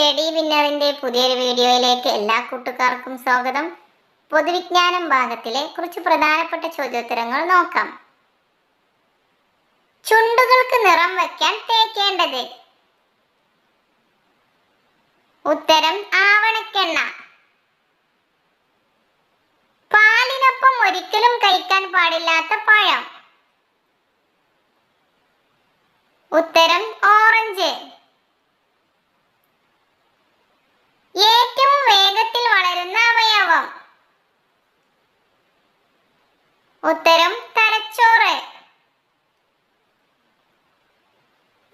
Study വിന്നറിന്റെ പുതിയൊരു വീഡിയോയിലേക്ക് എല്ലാ കൂട്ടുകാർക്കും സ്വാഗതം. പൊതുവിജ്ഞാനം ഭാഗത്തിലെ കുറച്ച് പ്രധാനപ്പെട്ട ചോദ്യോത്തരങ്ങൾ നോക്കാം. ചുണ്ടുകൾക്ക് നിറം വയ്ക്കാൻ തേക്കേണ്ടത്. ഉത്തരം ആവണക്കെണ്ണ. പാലിനൊപ്പം ഒരിക്കലും കഴിക്കാൻ പാടില്ലാത്ത പഴം. ഉത്തരം ഓറഞ്ച് ഏറ്റവും വേഗത്തിൽ വളരുന്ന അവയവം ഉത്തരം തലച്ചോറ്.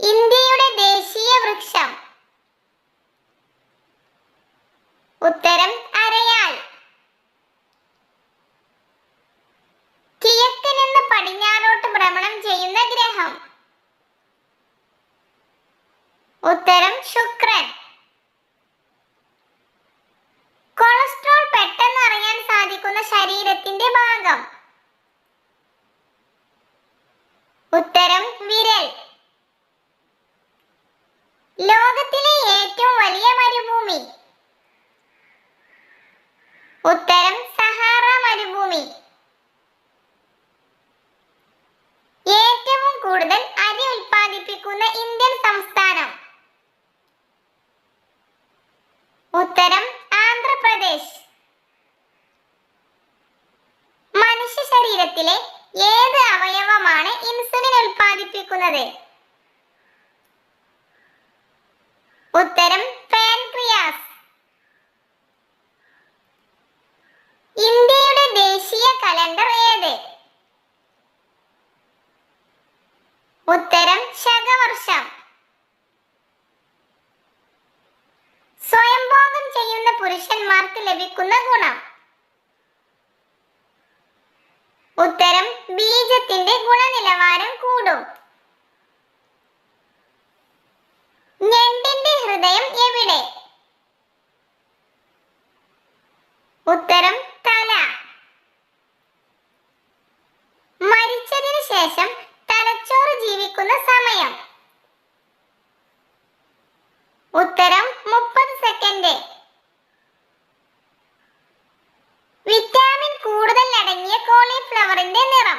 ഇന്ത്യയുടെ ദേശീയ വൃക്ഷം. ഉത്തരം അരയാൽ. കിഴക്ക് നിന്ന് പടിഞ്ഞാറോട്ട് ഭ്രമണം ചെയ്യുന്ന ഗ്രഹം. ഉത്തരം ശുക്രൻ. കൊളസ്ട്രോൾ പെട്ടെന്ന് അറിയാൻ സാധിക്കുന്ന ശരീരത്തിന്റെ ആന്ധ്രാപ്രദേശ് മനുഷ്യ ശരീരത്തിലെ ഏത് അവയവമാണ് ഇൻസുലിൻ ഉൽപ്പാദിപ്പിക്കുന്നത്? ഉത്തരം പാൻക്രിയാസ് ഇന്ത്യയുടെ ദേശീയ കലണ്ടർ ഏത് ഉത്തരം ശകവർഷം സ്വയംഭോഗം ചെയ്യുന്ന പുരുഷന്മാർക്ക് ലഭിക്കുന്ന ഗുണം. ഉത്തരം ബീജത്തിന്റെ ഗുണനിലവാരം കൂടും. ഞണ്ടിന്റെ ഹൃദയം എവിടെ? ഉത്തരം കോളിഫ്ലവറിന്റെ നിറം.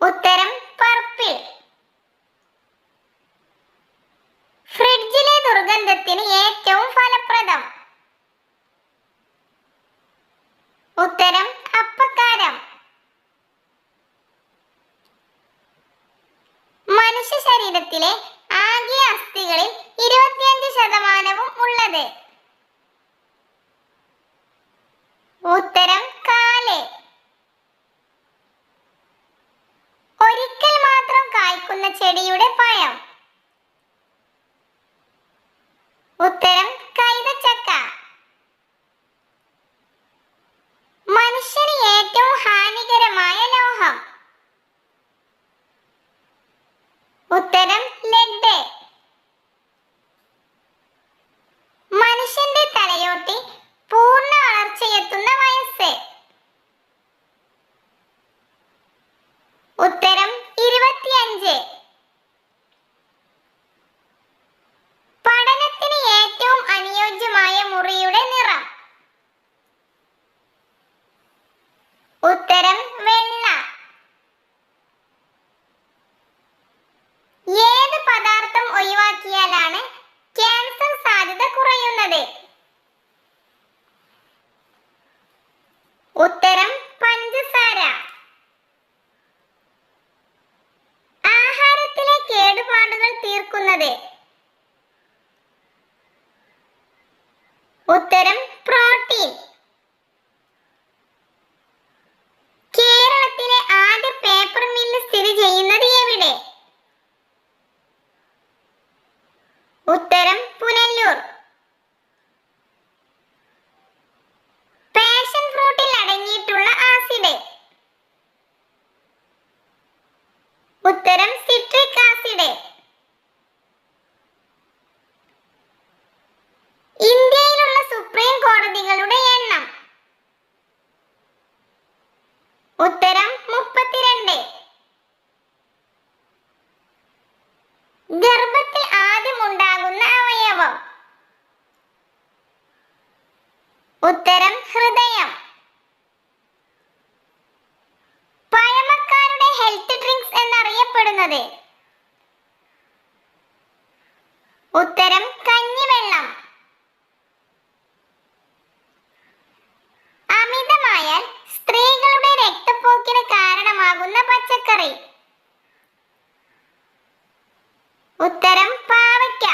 ഉത്തരം പർപ്പിൾ ഫ്രിഡ്ജിലെ ദുർഗന്ധത്തിന് ഏറ്റവും ഫലപ്രദം. ഉത്തരം അപ്പക്കാരം. മനുഷ്യ ശരീരത്തിലെ ആകെ അസ്ഥികളിൽ ഇരുപത്തിയഞ്ച് ശതമാനവും ഉള്ളത്. ഉത്തരം ഉത്തരം മുപ്പത്തിരണ്ട്. ഗർഭത്തിൽ ആദ്യമുണ്ടാകുന്ന അവയവം. ഉത്തരം ഹൃദയം. പഴമക്കാരുടെ ഹെൽത്ത് ഡ്രിങ്ക്സ് എന്നറിയപ്പെടുന്നത്. ഉത്തരം വാങ്ങുന്ന പച്ചക്കറി. ഉത്തരം പാവയ്ക്ക.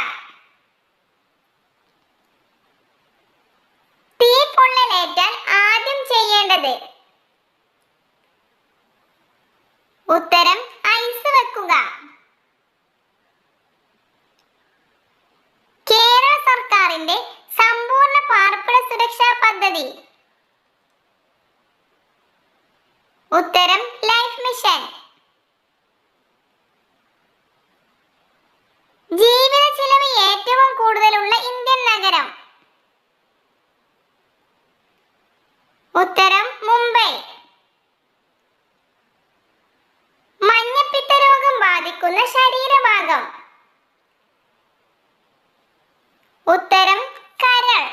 തീ പൊള്ളലേറ്റാൻ ആദ്യം ചെയ്യേണ്ടത് ഉത്തരം ഐസ് വെക്കുക. കേരള സർക്കാരിന്റെ സമ്പൂർണ പാർപ്പിട സുരക്ഷാ പദ്ധതി. ജീവിത ചെലവ് ഏറ്റവും കൂടുതലുള്ള ഇന്ത്യൻ നഗരം. ഉത്തരം മുംബൈ. മഞ്ഞപ്പിത്ത രോഗം ബാധിക്കുന്ന ശരീരഭാഗം. ഉത്തരം കരൾ.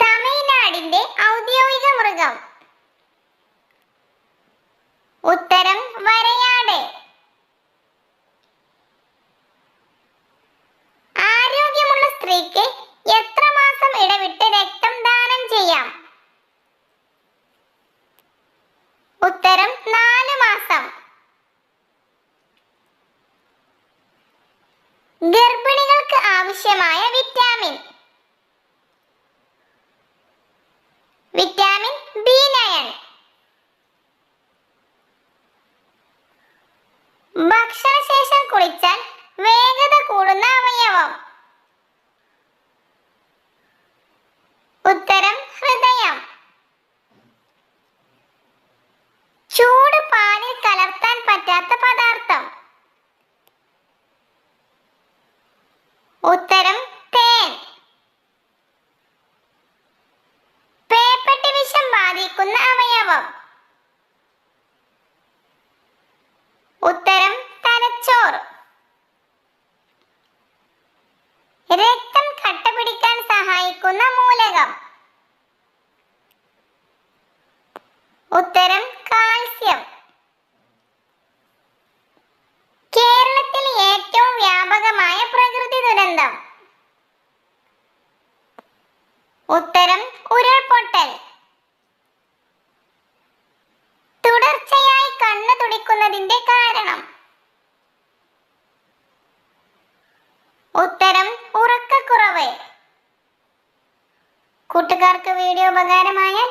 തമിഴ്നാടിന്റെ ഔദ്യോഗിക മൃഗം. ഉത്തരം Wam siema! ഉത്തരം കാൽസ്യം. കേരളത്തിൽ ഏറ്റവും വ്യാപകമായ പ്രകൃതി ദുരന്തം. ഉത്തരം ഉരുൾപൊട്ടൽ. തുടർച്ചയായി കണ്ണു തുടിക്കുന്നതിന്റെ കാരണം. ഉത്തരം ഉറക്കക്കുറവ്. കൂട്ടുകാർക്ക് വീഡിയോ ഉപകാരമായാൽ